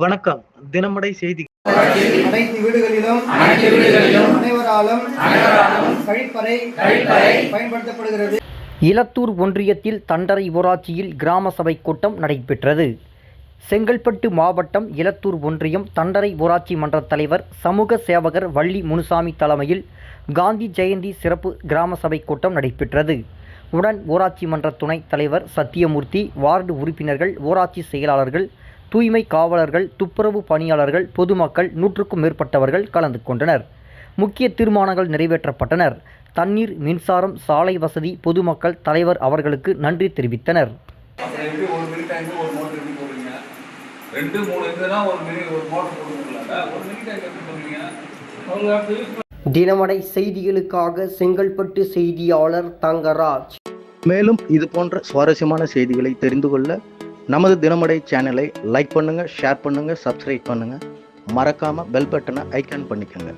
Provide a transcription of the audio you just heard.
வணக்கம். தினமடை செய்தி. அனைத்து வீடுகளிலும் அனைவராலும் கழிப்பறை பயன்படுத்தப்படுகிறது. இலத்தூர் ஒன்றியத்தில் தண்டரை ஊராட்சியில் கிராம சபை கூட்டம் நடைபெற்றது. செங்கல்பட்டு மாவட்டம் இலத்தூர் ஒன்றியம் தண்டரை ஊராட்சி மன்ற தலைவர் சமூக சேவகர் வள்ளி முனுசாமி தலைமையில் காந்தி ஜெயந்தி சிறப்பு கிராம சபை கூட்டம் நடைபெற்றது. உடன் ஊராட்சி மன்ற துணைத் தலைவர் சத்தியமூர்த்தி வார்டு உறுப்பினர்கள் ஊராட்சி செயலாளர்கள் தூய்மை காவலர்கள் துப்புரவு பணியாளர்கள் பொதுமக்கள் நூற்றுக்கும் மேற்பட்டவர்கள் கலந்து கொண்டனர். முக்கிய தீர்மானங்கள் நிறைவேற்றப்பட்டனர். தண்ணீர் மின்சாரம் சாலை வசதி பொதுமக்கள் தலைவர் அவர்களுக்கு நன்றி தெரிவித்தனர். தினமடை செய்திகளுக்காக செங்கல்பட்டு செய்தியாளர் தங்கராஜ். மேலும் இது போன்ற சுவாரஸ்யமான செய்திகளை தெரிந்து கொள்ள நமது தினமடை சேனலை லைக் பண்ணுங்கள் ஷேர் பண்ணுங்கள் சப்ஸ்கிரைப் பண்ணுங்கள் மறக்காமல் பெல் பட்டனை ஐக்கான் பண்ணிக்கோங்க.